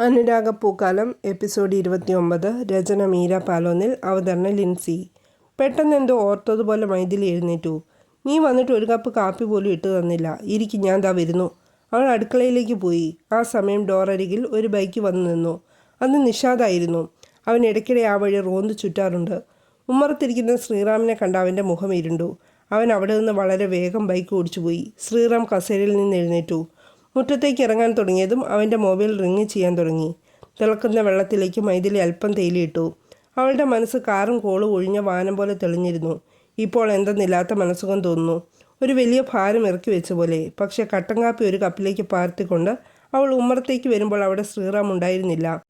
അനുരാഗപ്പൂക്കാലം episode ഇരുപത്തിയൊമ്പത് രചന മീര പാലോനിൽ അവതരണ ലിൻസി. പെട്ടെന്ന് എന്തോ ഓർത്തതുപോലെ മൈതിൽ എഴുന്നേറ്റു. നീ വന്നിട്ട് ഒരു കപ്പ് കാപ്പി പോലും ഇട്ട് തന്നില്ല. ഇരിക്കും ഞാൻ ദാ വരുന്നു. അവൾ അടുക്കളയിലേക്ക് പോയി. ആ സമയം ഡോറരികിൽ ഒരു ബൈക്ക് വന്നു നിന്നു. അന്ന് നിഷാദായിരുന്നു. അവൻ ഇടയ്ക്കിടെ ആ വഴി റോന്ത് ചുറ്റാറുണ്ട്. ഉമ്മറത്തിരിക്കുന്ന ശ്രീറാമിനെ കണ്ട അവന്റെ മുഖം ഇരുണ്ടു. അവൻ അവിടെ നിന്ന് വളരെ വേഗം ബൈക്ക് ഓടിച്ചുപോയി. ശ്രീറാം കസേരയിൽ നിന്ന് എഴുന്നേറ്റു. മുറ്റത്തേക്ക് ഇറങ്ങാൻ തുടങ്ങിയതും അവന്റെ മൊബൈൽ റിങ് ചെയ്യാൻ തുടങ്ങി. തിളക്കുന്ന വെള്ളത്തിലേക്ക് മൈഥിലി അല്പം തേലിയിട്ടു അവളുടെ മനസ്സ് കാറും കോളും ഒഴിഞ്ഞ വാനം പോലെ തെളിഞ്ഞിരുന്നു. ഇപ്പോൾ എന്തെന്നില്ലാത്ത മനസ്സുഖം തോന്നുന്നു. ഒരു വലിയ ഭാരം ഇറക്കി വെച്ച പോലെ. പക്ഷേ കട്ടൻ കാപ്പി ഒരു കപ്പിലേക്ക് പാർത്തിക്കൊണ്ട് അവൾ ഉമ്മറത്തേക്ക് വരുമ്പോൾ അവിടെ ശ്രീറാം ഉണ്ടായിരുന്നില്ല.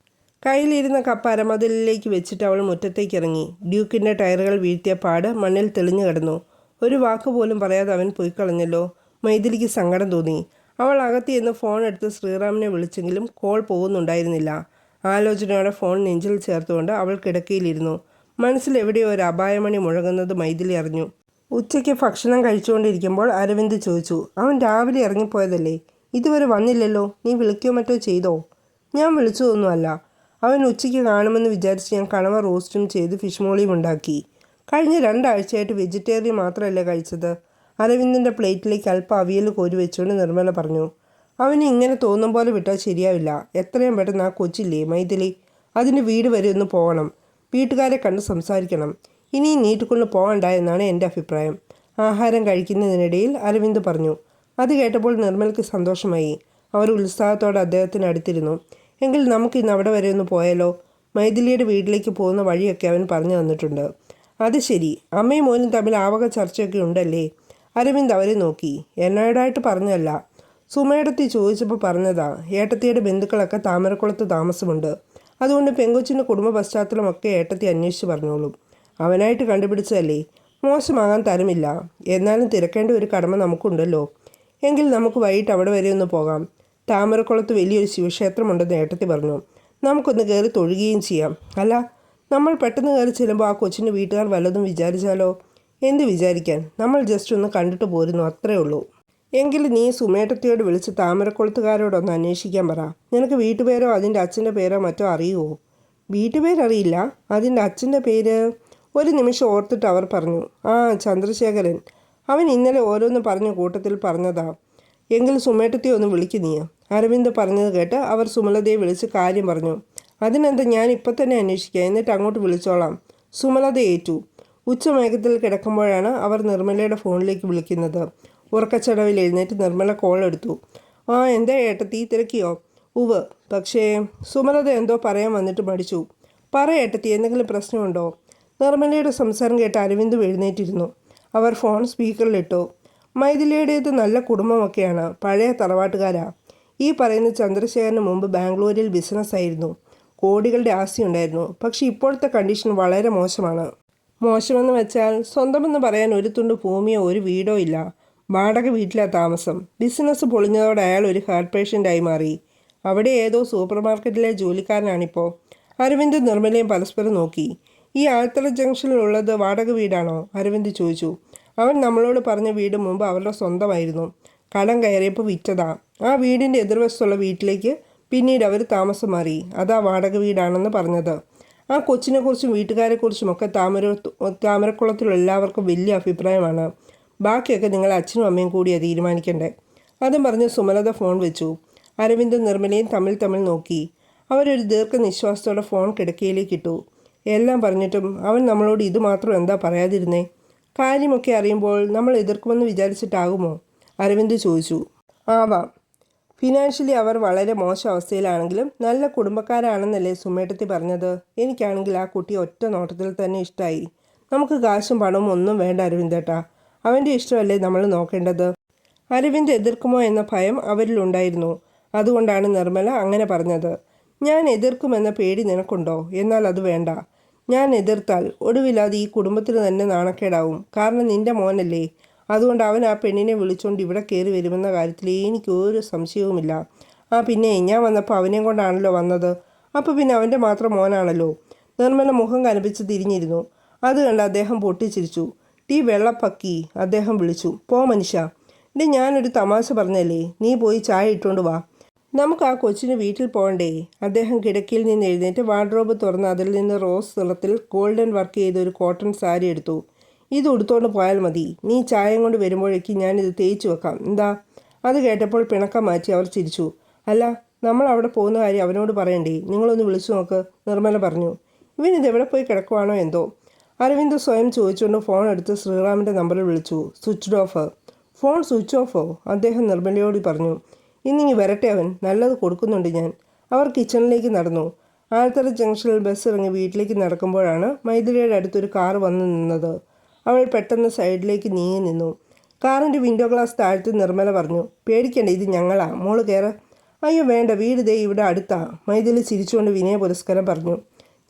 കയ്യിലിരുന്ന കപ്പ് അരമതിലേക്ക് വെച്ചിട്ട് അവൾ മുറ്റത്തേക്ക് ഇറങ്ങി. ഡ്യൂക്കിന്റെ ടയറുകൾ വീഴ്ത്തിയ പാട് മണ്ണിൽ തെളിഞ്ഞു കിടന്നു. ഒരു വാക്ക് പോലും പറയാതെ അവൻ പോയി കളഞ്ഞല്ലോ. മൈഥിലിക്ക് സങ്കടം തോന്നി. അവൾ അകത്തി നിന്ന് ഫോൺ എടുത്ത് ശ്രീറാമിനെ വിളിച്ചെങ്കിലും കോൾ പോകുന്നുണ്ടായിരുന്നില്ല. ആലോചനയോടെ ഫോൺ നെഞ്ചിൽ ചേർത്തുകൊണ്ട് അവൾ കിടക്കയിലിരുന്നു. മനസ്സിൽ എവിടെയോ ഒരു അപായമണി മുഴങ്ങുന്നത് മൈഥിലി അറിഞ്ഞു. ഉച്ചയ്ക്ക് ഭക്ഷണം കഴിച്ചുകൊണ്ടിരിക്കുമ്പോൾ അരവിന്ദ് ചോദിച്ചു അവൻ രാവിലെ ഇറങ്ങിപ്പോയതല്ലേ? ഇതുവരെ വന്നില്ലല്ലോ. നീ വിളിക്കോ മറ്റോ ചെയ്തോ? ഞാൻ വിളിച്ചതൊന്നുമല്ല. അവൻ ഉച്ചയ്ക്ക് കാണുമെന്ന് വിചാരിച്ച് ഞാൻ കണവ റോസ്റ്റും ചെയ്ത് ഫിഷ് മോളിയും ഉണ്ടാക്കി. കഴിഞ്ഞ രണ്ടാഴ്ചയായിട്ട് വെജിറ്റേറിയൻ മാത്രമല്ല കഴിച്ചത്. അരവിന്ദിന്റെ പ്ലേറ്റിലേക്ക് അല്പം അവിയൽ കോരി വെച്ചുകൊണ്ട് നിർമ്മല പറഞ്ഞു അവന് ഇങ്ങനെ തോന്നും പോലെ വിട്ടാൽ ശരിയാവില്ല. എത്രയും പെട്ടെന്ന് ആ കൊച്ചില്ലേ മൈഥിലി? അതിന് വീട് വരെ ഒന്ന് പോകണം. വീട്ടുകാരെ കണ്ട് സംസാരിക്കണം. ഇനി നീട്ടിക്കൊണ്ട് പോകണ്ട എന്നാണ് എന്റെ അഭിപ്രായം. ആഹാരം കഴിക്കുന്നതിനിടയിൽ അരവിന്ദ് പറഞ്ഞു അത് കേട്ടപ്പോൾ നിർമ്മലയ്ക്ക് സന്തോഷമായി. അവർ ഉത്സാഹത്തോടെ അദ്ദേഹത്തിന് അടുത്തിരുന്നു. എങ്കിൽ നമുക്ക് ഇന്ന് അവിടെ വരെ ഒന്ന് പോയാലോ? മൈഥിലിയുടെ വീട്ടിലേക്ക് പോകുന്ന വഴിയൊക്കെ അവൻ പറഞ്ഞു തന്നിട്ടുണ്ട്. അത് ശരി. അമ്മയും മോനും തമ്മിൽ ആവക ചർച്ചയൊക്കെ ഉണ്ടല്ലേ? അരവിന്ദ് അവരെ നോക്കി. എന്നോടായിട്ട് പറഞ്ഞല്ല സുമേടത്തി ചോദിച്ചപ്പോൾ പറഞ്ഞതാ ഏട്ടത്തിയുടെ ബന്ധുക്കളൊക്കെ താമരക്കുളത്ത് താമസമുണ്ട്. അതുകൊണ്ട് പെങ്കൊച്ചിന്റെ കുടുംബ പശ്ചാത്തലമൊക്കെ ഏട്ടത്തി അന്വേഷിച്ച് പറഞ്ഞോളും. അവനായിട്ട് കണ്ടുപിടിച്ചതല്ലേ? മോശമാകാൻ തരമില്ല. എന്നാലും തിരക്കേണ്ട ഒരു കടമ നമുക്കുണ്ടല്ലോ. എങ്കിൽ നമുക്ക് വൈകിട്ട് അവിടെ വരെ ഒന്ന് പോകാം. താമരക്കുളത്ത് വലിയൊരു ശിവക്ഷേത്രമുണ്ടെന്ന് ഏട്ടത്തി പറഞ്ഞു. നമുക്കൊന്ന് കയറി തൊഴുകയും ചെയ്യാം. അല്ല നമ്മൾ പെട്ടെന്ന് കയറി ചെല്ലുമ്പോൾ ആ കൊച്ചിന്റെ വീട്ടുകാർ വല്ലതും വിചാരിച്ചാലോ? എന്ത് വിചാരിക്കാൻ? നമ്മൾ ജസ്റ്റ് ഒന്ന് കണ്ടിട്ട് പോരുന്നു അത്രേ ഉള്ളൂ. എങ്കിൽ നീ സുമേട്ടത്തിയോട് വിളിച്ച് താമരക്കുളത്തുകാരോടൊന്ന് അന്വേഷിക്കാൻ പറ. നിനക്ക് വീട്ടുപേരോ അതിന്റെ അച്ഛന്റെ പേരോ മറ്റോ അറിയുമോ വീട്ടുപേരറിയില്ല. അതിന്റെ അച്ഛന്റെ പേര് ഒരു നിമിഷം ഓർത്തിട്ട് അവർ പറഞ്ഞു ആ ചന്ദ്രശേഖരൻ. അവൻ ഇന്നലെ ഓരോന്ന് പറഞ്ഞ കൂട്ടത്തിൽ പറഞ്ഞതാ. എങ്കിൽ സുമേട്ടത്തെ ഒന്ന് വിളിക്ക് നീ. അരവിന്ദ് പറഞ്ഞത് കേട്ട് അവർ സുമലതയെ വിളിച്ച് കാര്യം പറഞ്ഞു. അതിനെന്താ ഞാൻ ഇപ്പം തന്നെ അന്വേഷിക്കാം? എന്നിട്ട് അങ്ങോട്ട് വിളിച്ചോളാം. സുമലത ഏറ്റു. ഉച്ചമയക്കത്തിൽ കിടക്കുമ്പോഴാണ് അവർ നിർമ്മലയുടെ ഫോണിലേക്ക് വിളിക്കുന്നത്. ഉറക്കച്ചടവിൽ എഴുന്നേറ്റ് നിർമ്മല കോൾ എടുത്തു. ആ എന്താ ഏട്ടത്തി തിരക്കിയോ? ഉവ് പക്ഷേ സുമലത എന്തോ പറയാൻ വന്നിട്ട് മടിച്ചു. പറ എന്തെങ്കിലും പ്രശ്നമുണ്ടോ? നിർമ്മലയുടെ സംസാരം കേട്ട് അരവിന്ദ് എഴുന്നേറ്റിരുന്നു. അവർ ഫോൺ സ്പീക്കറിലിട്ടു. മൈഥിലിയുടേത് നല്ല കുടുംബമൊക്കെയാണ്. പഴയ തറവാട്ടുകാരാ. ഈ പറയുന്ന ചന്ദ്രശേഖരന് മുമ്പ് ബാംഗ്ലൂരിൽ ബിസിനസ്സായിരുന്നു കോടികളുടെ ആസ്തി ഉണ്ടായിരുന്നു. പക്ഷേ ഇപ്പോഴത്തെ കണ്ടീഷൻ വളരെ മോശമാണ്. മോശമെന്ന് വെച്ചാൽ സ്വന്തമെന്ന് പറയാൻ ഒരു തുണ്ട് ഭൂമിയോ ഒരു വീടോ ഇല്ല. വാടക വീട്ടിലാണ് താമസം. ബിസിനസ് പൊളിഞ്ഞതോടെ അയാൾ ഒരു ഹാർട്ട് പേഷ്യന്റായി മാറി. അവിടെ ഏതോ സൂപ്പർ മാർക്കറ്റിലെ ജോലിക്കാരനാണിപ്പോൾ അരവിന്ദ് നിർമ്മലയും പരസ്പരം നോക്കി. ഈ ആഴ്ത്തല ജംഗ്ഷനിലുള്ളത് വാടക വീടാണോ? അരവിന്ദ് ചോദിച്ചു. അവൻ നമ്മളോട് പറഞ്ഞ വീട് മുമ്പ് അവരുടെ സ്വന്തമായിരുന്നു. കടം കയറിയപ്പോൾ വിറ്റതാ. ആ വീടിന്റെ എതിർവശത്തുള്ള വീട്ടിലേക്ക് പിന്നീട് അവർ താമസം മാറി. അതാ വാടക വീടാണെന്ന് പറഞ്ഞത്. ആ കൊച്ചിനെക്കുറിച്ചും വീട്ടുകാരെക്കുറിച്ചും ഒക്കെ താമര താമരക്കുളത്തിലുള്ള എല്ലാവർക്കും വലിയ അഭിപ്രായമാണ്. ബാക്കിയൊക്കെ നിങ്ങൾ അച്ഛനും അമ്മയും കൂടിയാണ് തീരുമാനിക്കണ്ടേ? അതും പറഞ്ഞ് സുമലത ഫോൺ വെച്ചു. അരവിന്ദും നിർമ്മലയും തമ്മിൽ തമ്മിൽ നോക്കി. അവരൊരു ദീർഘനിശ്വാസത്തോടെ ഫോൺ കിടക്കയിലേക്ക് ഇട്ടു. എല്ലാം പറഞ്ഞിട്ടും അവൻ നമ്മളോട് ഇതുമാത്രം എന്താ പറയാതിരുന്നേ? കാര്യമൊക്കെ അറിയുമ്പോൾ നമ്മൾ എതിർക്കുമെന്ന് വിചാരിച്ചിട്ടാകുമോ? അരവിന്ദ് ചോദിച്ചു. ആവാം. ഫിനാൻഷ്യലി അവർ വളരെ മോശം അവസ്ഥയിലാണെങ്കിലും നല്ല കുടുംബക്കാരാണെന്നല്ലേ സുമേട്ടത്തി പറഞ്ഞത്? എനിക്കാണെങ്കിൽ ആ കുട്ടി ഒറ്റ നോട്ടത്തിൽ തന്നെ ഇഷ്ടമായി നമുക്ക് കാശും പണവും ഒന്നും വേണ്ട അരവിന്ദേട്ടാ. അവന്റെ ഇഷ്ടമല്ലേ നമ്മൾ നോക്കേണ്ടത്? അരവിന്ദ് എതിർക്കുമോ എന്ന ഭയം അവരിലുണ്ടായിരുന്നു അതുകൊണ്ടാണ് നിർമ്മല അങ്ങനെ പറഞ്ഞത്. ഞാൻ എതിർക്കുമെന്ന പേടി നിനക്കുണ്ടോ? എന്നാൽ അത് വേണ്ട. ഞാൻ എതിർത്താൽ ഒടുവില്ലാതെ ഈ കുടുംബത്തിന് തന്നെ നാണക്കേടാവും. കാരണം നിന്റെ മോനല്ലേ. അതുകൊണ്ട് അവൻ ആ പെണ്ണിനെ വിളിച്ചുകൊണ്ട് ഇവിടെ കയറി വരുമെന്ന കാര്യത്തിൽ എനിക്ക് ഒരു സംശയവുമില്ല. ആ പിന്നെ ഞാൻ വന്നപ്പോൾ അവനെയും കൊണ്ടാണല്ലോ വന്നത്. അപ്പോൾ പിന്നെ അവന്റെ മാത്രം മോനാണല്ലോ. നിർമ്മല മുഖം കനപ്പിച്ച് തിരിഞ്ഞിരുന്നു. അത് കണ്ട് അദ്ദേഹം പൊട്ടിച്ചിരിച്ചു. ടീ വെള്ളപ്പക്കി അദ്ദേഹം വിളിച്ചു. പോ മനുഷ്യ. ഇനി ഞാനൊരു തമാശ പറഞ്ഞല്ലേ? നീ പോയി ചായ ഇട്ടുകൊണ്ട് വാ. നമുക്ക് ആ കൊച്ചിന് വീട്ടിൽ പോകണ്ടേ? അദ്ദേഹം കിടക്കയിൽ നിന്ന് എഴുന്നേറ്റ് വാർഡ്രോബ് തുറന്ന് അതിൽ നിന്ന് റോസ് നിറത്തിൽ ഗോൾഡൻ വർക്ക് ചെയ്ത ഒരു കോട്ടൺ സാരി എടുത്തു. ഇത് ഉടുത്തോണ്ട് പോയാൽ മതി. നീ ചായം കൊണ്ട് വരുമ്പോഴേക്ക് ഞാനിത് തേച്ച് വെക്കാം. എന്താ? അത് കേട്ടപ്പോൾ പിണക്കം മാറ്റി അവർ ചിരിച്ചു. അല്ല നമ്മൾ അവിടെ പോകുന്ന കാര്യം അവനോട് പറയണ്ടേ? നിങ്ങളൊന്ന് വിളിച്ചു നോക്ക് നിർമ്മല പറഞ്ഞു. ഇവൻ എവിടെ പോയി കിടക്കുവാണോ എന്തോ? അരവിന്ദ് സ്വയം ചോദിച്ചുകൊണ്ട് ഫോൺ എടുത്ത് ശ്രീറാമിന്റെ നമ്പറിൽ വിളിച്ചു. Switched off. ഫോൺ സ്വിച്ച് ഓഫോ അദ്ദേഹം നിർമ്മലയോട് പറഞ്ഞു. ഇന്നിങ്ങി വരട്ടെ അവൻ. നല്ലത് കൊടുക്കുന്നുണ്ട് ഞാൻ. അവർ കിച്ചണിലേക്ക് നടന്നു. ആലത്തറ ജംഗ്ഷനിൽ ബസ് ഇറങ്ങി വീട്ടിലേക്ക് നടക്കുമ്പോഴാണ് മൈഥിലിയുടെ അടുത്തൊരു കാർ വന്നു നിന്നത്. അവൾ പെട്ടെന്ന് സൈഡിലേക്ക് നീങ്ങി നിന്നു. കാറിന്റെ വിൻഡോ ഗ്ലാസ് താഴ്ത്തി നിർമ്മല പറഞ്ഞു പേടിക്കണ്ട ഇത് ഞങ്ങളാ. മോൾ കയറ അയ്യോ വേണ്ട വീട് ദേ ഇവിടെ അടുത്താ. മൈഥിലി ചിരിച്ചുകൊണ്ട് വിനയ പുരസ്കാരം പറഞ്ഞു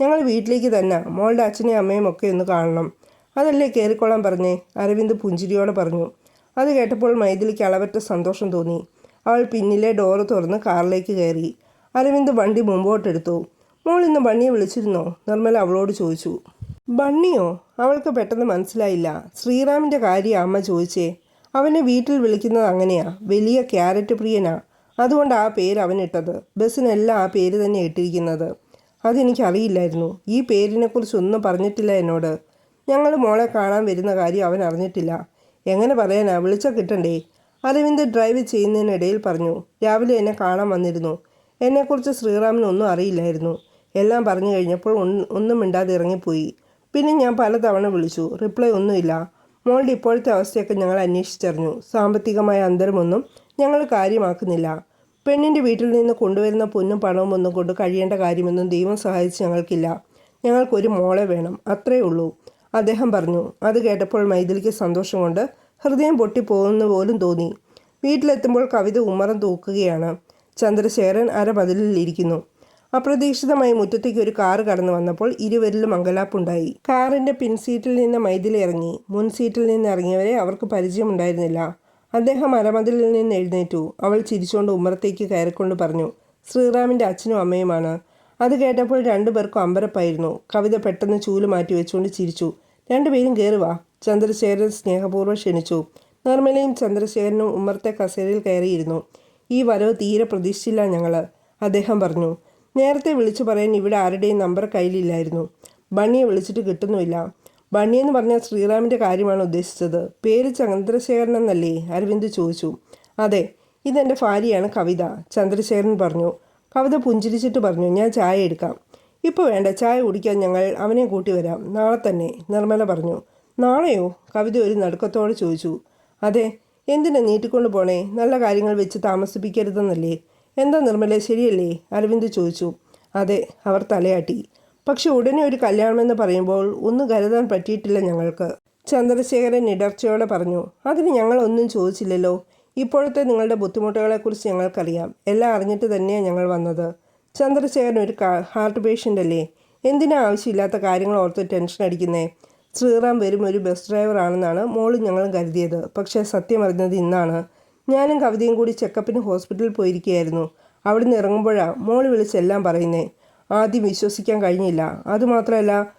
ഞങ്ങൾ വീട്ടിലേക്ക് തന്നെ. മോളുടെ അച്ഛനെയും അമ്മയും ഒക്കെ ഒന്ന് കാണണം. അതല്ലേ? കയറിക്കൊള്ളാൻ പറഞ്ഞേ അരവിന്ദ് പുഞ്ചിരിയോടെ പറഞ്ഞു. അത് കേട്ടപ്പോൾ മൈഥിലിക്ക് അളവറ്റ സന്തോഷം തോന്നി. അവൾ പിന്നിലെ ഡോറ് തുറന്ന് കാറിലേക്ക് കയറി. അരവിന്ദ് വണ്ടി മുമ്പോട്ടെടുത്തു. മോൾ ഇന്ന് വണ്ണിയെ വിളിച്ചിരുന്നോ? നിർമ്മല അവളോട് ചോദിച്ചു. ബണ്ണിയോ? അവൾക്ക് പെട്ടെന്ന് മനസ്സിലായില്ല. ശ്രീറാമിന്റെ കാര്യം അമ്മ ചോദിച്ചേ. അവനെ വീട്ടിൽ വിളിക്കുന്നത് അങ്ങനെയാ. വലിയ ക്യാരറ്റ് പ്രിയനാ. അതുകൊണ്ട് ആ പേര് അവനിട്ടത്. ബസ്സിനെല്ലാം ആ പേര് തന്നെ ഇട്ടിരിക്കുന്നത്. അതെനിക്കറിയില്ലായിരുന്നു. ഈ പേരിനെക്കുറിച്ച് ഒന്നും പറഞ്ഞിട്ടില്ല എന്നോട്. ഞങ്ങൾ മോളെ കാണാൻ വരുന്ന കാര്യം അവൻ അറിഞ്ഞിട്ടില്ല. എങ്ങനെ പറയാനാ? വിളിച്ച കിട്ടണ്ടേ? അരവിന്ദ് ഡ്രൈവ് ചെയ്യുന്നതിനിടയിൽ പറഞ്ഞു. രാവിലെ എന്നെ കാണാൻ വന്നിരുന്നു. എന്നെക്കുറിച്ച് ശ്രീറാമിനൊന്നും അറിയില്ലായിരുന്നു. എല്ലാം പറഞ്ഞു കഴിഞ്ഞപ്പോൾ ഒന്നും മിണ്ടാതെ ഇറങ്ങിപ്പോയി. പിന്നെ ഞാൻ പലതവണ വിളിച്ചു റിപ്ലൈ ഒന്നുമില്ല. മോളുടെ ഇപ്പോഴത്തെ അവസ്ഥയൊക്കെ ഞങ്ങൾ അന്വേഷിച്ചറിഞ്ഞു. സാമ്പത്തികമായ അന്തരമൊന്നും ഞങ്ങൾ കാര്യമാക്കുന്നില്ല. പെണ്ണിന്റെ വീട്ടിൽ നിന്ന് കൊണ്ടുവരുന്ന പൊന്നും പണവും ഒന്നും കൊണ്ട് കഴിയേണ്ട കാര്യമൊന്നും ദൈവം സഹായിച്ച് ഞങ്ങൾക്കില്ല. ഞങ്ങൾക്കൊരു മോളെ വേണം. അത്രയേ ഉള്ളൂ. അദ്ദേഹം പറഞ്ഞു. അത് കേട്ടപ്പോൾ മൈഥിലിക്ക് സന്തോഷം കൊണ്ട് ഹൃദയം പൊട്ടിപ്പോകുന്ന പോലും തോന്നി. വീട്ടിലെത്തുമ്പോൾ കവിത ഉമ്മറം തൂക്കുകയാണ്. ചന്ദ്രശേഖരൻ അരമതിലിൽ ഇരിക്കുന്നു. അപ്രതീക്ഷിതമായി മുറ്റത്തേക്ക് ഒരു കാർ കടന്നു വന്നപ്പോൾ ഇരുവരിലും അങ്കലാപ്പുണ്ടായി. കാറിന്റെ പിൻസീറ്റിൽ നിന്ന് മൈതിൽ ഇറങ്ങി. മുൻ സീറ്റിൽ നിന്ന് ഇറങ്ങിയവരെ അവർക്ക് പരിചയമുണ്ടായിരുന്നില്ല. അദ്ദേഹം അരമതിലിൽ നിന്ന് എഴുന്നേറ്റു. അവൾ ചിരിച്ചുകൊണ്ട് ഉമ്മറത്തേക്ക് കയറിക്കൊണ്ട് പറഞ്ഞു ശ്രീറാമിന്റെ അച്ഛനും അമ്മയുമാണ് അത് കേട്ടപ്പോൾ രണ്ടുപേർക്കും അമ്പരപ്പായിരുന്നു. കവിത പെട്ടെന്ന് ചൂൽ മാറ്റി വെച്ചുകൊണ്ട് ചിരിച്ചു. രണ്ടുപേരും കയറുവാ ചന്ദ്രശേഖരൻ സ്നേഹപൂർവം ക്ഷണിച്ചു. നിർമ്മലയും ചന്ദ്രശേഖരനും ഉമ്മറത്തെ കസേരയിൽ കയറിയിരുന്നു. ഈ വരവ് തീരെ പ്രതീക്ഷിച്ചില്ല ഞങ്ങൾ അദ്ദേഹം പറഞ്ഞു നേരത്തെ വിളിച്ചു പറയാൻ ഇവിടെ ആരുടെയും നമ്പർ കയ്യിലില്ലായിരുന്നു. ബണ്ണിയെ വിളിച്ചിട്ട് കിട്ടുന്നുമില്ല. ബണ്ണിയെന്ന് പറഞ്ഞാൽ ശ്രീറാമിന്റെ കാര്യമാണ് ഉദ്ദേശിച്ചത്. പേര് ചന്ദ്രശേഖരൻ എന്നല്ലേ? അരവിന്ദ് ചോദിച്ചു. അതെ ഇതെന്റെ ഭാര്യയാണ് കവിത. ചന്ദ്രശേഖരൻ പറഞ്ഞു. കവിത പുഞ്ചിരിച്ചിട്ട് പറഞ്ഞു ഞാൻ ചായ എടുക്കാം. ഇപ്പോൾ വേണ്ട ചായ കുടിക്കാൻ ഞങ്ങൾ അവനെ കൂട്ടി വരാം. നാളെ തന്നെ നിർമ്മല പറഞ്ഞു. നാളെയോ? കവിത ഒരു നടുക്കത്തോടെ ചോദിച്ചു. അതെ എന്തിനാ നീട്ടിക്കൊണ്ട് പോണേ? നല്ല കാര്യങ്ങൾ വെച്ച് താമസിപ്പിക്കരുതെന്നല്ലേ? എന്താ നിർമ്മല ശരിയല്ലേ? അരവിന്ദ് ചോദിച്ചു. അതെ അവർ തലയാട്ടി. പക്ഷെ ഉടനെ ഒരു കല്യാണമെന്ന് പറയുമ്പോൾ ഒന്നും കരുതാൻ പറ്റിയിട്ടില്ല ഞങ്ങൾക്ക്. ചന്ദ്രശേഖരൻ ഇടർച്ചയോടെ പറഞ്ഞു അതിന് ഞങ്ങളൊന്നും ചോദിച്ചില്ലല്ലോ. ഇപ്പോഴത്തെ നിങ്ങളുടെ ബുദ്ധിമുട്ടുകളെക്കുറിച്ച് ഞങ്ങൾക്കറിയാം. എല്ലാം അറിഞ്ഞിട്ട് തന്നെയാണ് ഞങ്ങൾ വന്നത്. ചന്ദ്രശേഖരൻ ഒരു ഹാർട്ട് പേഷ്യന്റ് അല്ലേ? എന്തിനാ ആവശ്യമില്ലാത്ത കാര്യങ്ങൾ ഓർത്ത് ടെൻഷൻ അടിക്കുന്നേ? ശ്രീറാം വരും ഒരു ബസ് ഡ്രൈവർ ആണെന്നാണ് മോളും ഞങ്ങളും കരുതിയത്. പക്ഷേ സത്യം അറിഞ്ഞത് ഇന്നാണ്. ഞാനും കവിതയും കൂടി ചെക്കപ്പിന് ഹോസ്പിറ്റലിൽ പോയിരിക്കുകയായിരുന്നു. അവിടുന്ന് ഇറങ്ങുമ്പോഴാണ് മോൾ വിളിച്ചെല്ലാം പറയുന്നേ. ആദ്യം വിശ്വസിക്കാൻ കഴിഞ്ഞില്ല. അതുമാത്രമല്ല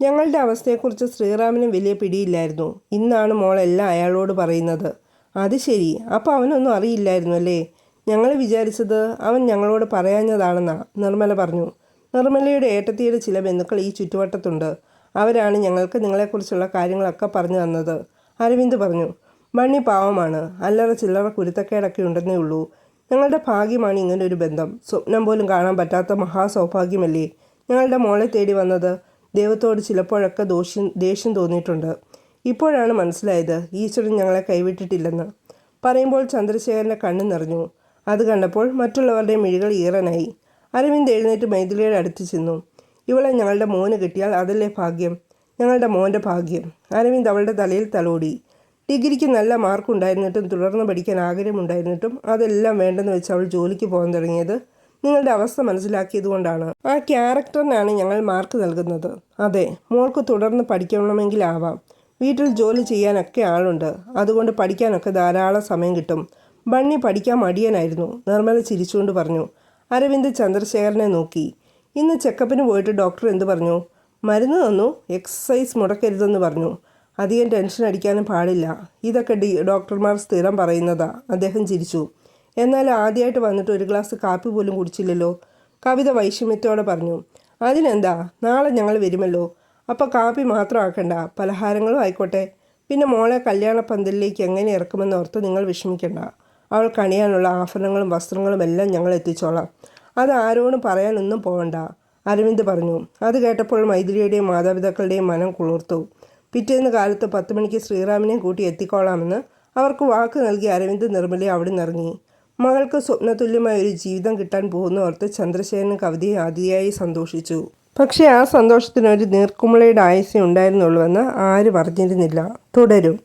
ഞങ്ങളുടെ അവസ്ഥയെക്കുറിച്ച് ശ്രീറാമിനും വലിയ പിടിയില്ലായിരുന്നു. ഇന്നാണ് മോളെല്ലാം അയാളോട് പറയുന്നത്. അത് ശരി. അപ്പോൾ അവനൊന്നും അറിയില്ലായിരുന്നു അല്ലേ ഞങ്ങൾ വിചാരിച്ചത് അവൻ ഞങ്ങളോട് പറയാഞ്ഞതാണെന്നാ നിർമ്മല പറഞ്ഞു. നിർമ്മലയുടെ ഏട്ടത്തിയുടെ ചില ബന്ധുക്കൾ ഈ ചുറ്റുവട്ടത്തുണ്ട്. അവരാണ് ഞങ്ങൾക്ക് നിങ്ങളെക്കുറിച്ചുള്ള കാര്യങ്ങളൊക്കെ പറഞ്ഞു തന്നത്. അരവിന്ദ് പറഞ്ഞു മണി പാവമാണ് അല്ലറ ചില്ലറ കുരുത്തക്കേടൊക്കെ ഉണ്ടെന്നേ ഉള്ളൂ. ഞങ്ങളുടെ ഭാഗ്യമാണ് ഇങ്ങനെ ഒരു ബന്ധം. സ്വപ്നം പോലും കാണാൻ പറ്റാത്ത മഹാസൗഭാഗ്യമല്ലേ? ഞങ്ങളുടെ മോളെ തേടി വന്നത് ദൈവത്തോട് ചിലപ്പോഴൊക്കെ ദോഷ്യം ദേഷ്യം തോന്നിയിട്ടുണ്ട്. ഇപ്പോഴാണ് മനസ്സിലായത് ഈശ്വരൻ ഞങ്ങളെ കൈവിട്ടിട്ടില്ലെന്ന്. പറയുമ്പോൾ ചന്ദ്രശേഖരന്റെ കണ്ണ് നിറഞ്ഞു. അത് കണ്ടപ്പോൾ മറ്റുള്ളവരുടെ മിഴികൾ ഈറനായി. അരവിന്ദ് എഴുന്നേറ്റ് മൈഥിലിയുടെ അടുത്ത് ചെന്നു. ഇവളെ ഞങ്ങളുടെ മോന് കിട്ടിയാൽ അതല്ലേ ഭാഗ്യം? ഞങ്ങളുടെ മോന്റെ ഭാഗ്യം. അരവിന്ദ് അവളുടെ തലയിൽ തലോടി. ഡിഗ്രിക്ക് നല്ല മാർക്ക് ഉണ്ടായിരുന്നിട്ടും തുടർന്ന് പഠിക്കാൻ ആഗ്രഹമുണ്ടായിരുന്നിട്ടും അതെല്ലാം വേണ്ടെന്ന് വെച്ച് അവൾ ജോലിക്ക് പോകാൻ തുടങ്ങിയത് നിങ്ങളുടെ അവസ്ഥ മനസ്സിലാക്കിയത് കൊണ്ടാണ്. ആ ക്യാരക്ടറിനാണ് ഞങ്ങൾ മാർക്ക് നൽകുന്നത്. അതെ മോൾക്ക് തുടർന്ന് പഠിക്കണമെങ്കിലാവാം വീട്ടിൽ ജോലി ചെയ്യാനൊക്കെ ആളുണ്ട്. അതുകൊണ്ട് പഠിക്കാനൊക്കെ ധാരാളം സമയം കിട്ടും. ബണ്ണി പഠിക്കാൻ മടിയനായിരുന്നു. നിർമ്മല ചിരിച്ചുകൊണ്ട് പറഞ്ഞു അരവിന്ദ് ചന്ദ്രശേഖരനെ നോക്കി. ഇന്ന് ചെക്കപ്പിന് പോയിട്ട് ഡോക്ടർ എന്ത് പറഞ്ഞു? മരുന്ന് തന്നു എക്സസൈസ് മുടക്കരുതെന്ന് പറഞ്ഞു. അധികം ടെൻഷൻ അടിക്കാനും പാടില്ല. ഇതൊക്കെ ഡി ഡോക്ടർമാർ സ്ഥിരം പറയുന്നതാ. അദ്ദേഹം ചിരിച്ചു. എന്നാൽ ആദ്യമായിട്ട് വന്നിട്ട് ഒരു ഗ്ലാസ് കാപ്പി പോലും കുടിച്ചില്ലല്ലോ. കവിത വൈഷമ്യത്തോടെ പറഞ്ഞു. അതിനെന്താ? നാളെ ഞങ്ങൾ വരുമല്ലോ. അപ്പോൾ കാപ്പി മാത്രം ആക്കണ്ട. പലഹാരങ്ങളും ആയിക്കോട്ടെ. പിന്നെ മോളെ കല്യാണ പന്തലിലേക്ക് എങ്ങനെ ഇറക്കുമെന്ന് ഓർത്ത് നിങ്ങൾ വിഷമിക്കണ്ട. അവൾ കണിയാനുള്ള ആഭരണങ്ങളും വസ്ത്രങ്ങളും എല്ലാം ഞങ്ങൾ എത്തിച്ചോളാം. അത് ആരോടും പറയാനൊന്നും പോകണ്ട അരവിന്ദ് പറഞ്ഞു. അത് കേട്ടപ്പോൾ മൈഥിലിയുടെയും മാതാപിതാക്കളുടെയും മനം കുളിർത്തു. പിറ്റേന്ന് കാലത്ത് പത്ത് മണിക്ക് ശ്രീറാമിനെയും കൂട്ടി എത്തിക്കോളാമെന്ന് അവർക്ക് വാക്ക് നൽകി അരവിന്ദ് നിർമ്മലയെ അവിടെ നിറങ്ങി മകൾക്ക് സ്വപ്നതുല്യമായ ഒരു ജീവിതം കിട്ടാൻ പോകുന്ന ഓർത്ത് ചന്ദ്രശേഖരൻ കവിതയെ അതിയായി സന്തോഷിച്ചു. പക്ഷേ ആ സന്തോഷത്തിന് ഒരു നീർക്കുമിളയുടെ ആയുസ്യം ഉണ്ടായിരുന്നുള്ളൂവെന്ന് ആരും അറിഞ്ഞിരുന്നില്ല. തുടരും.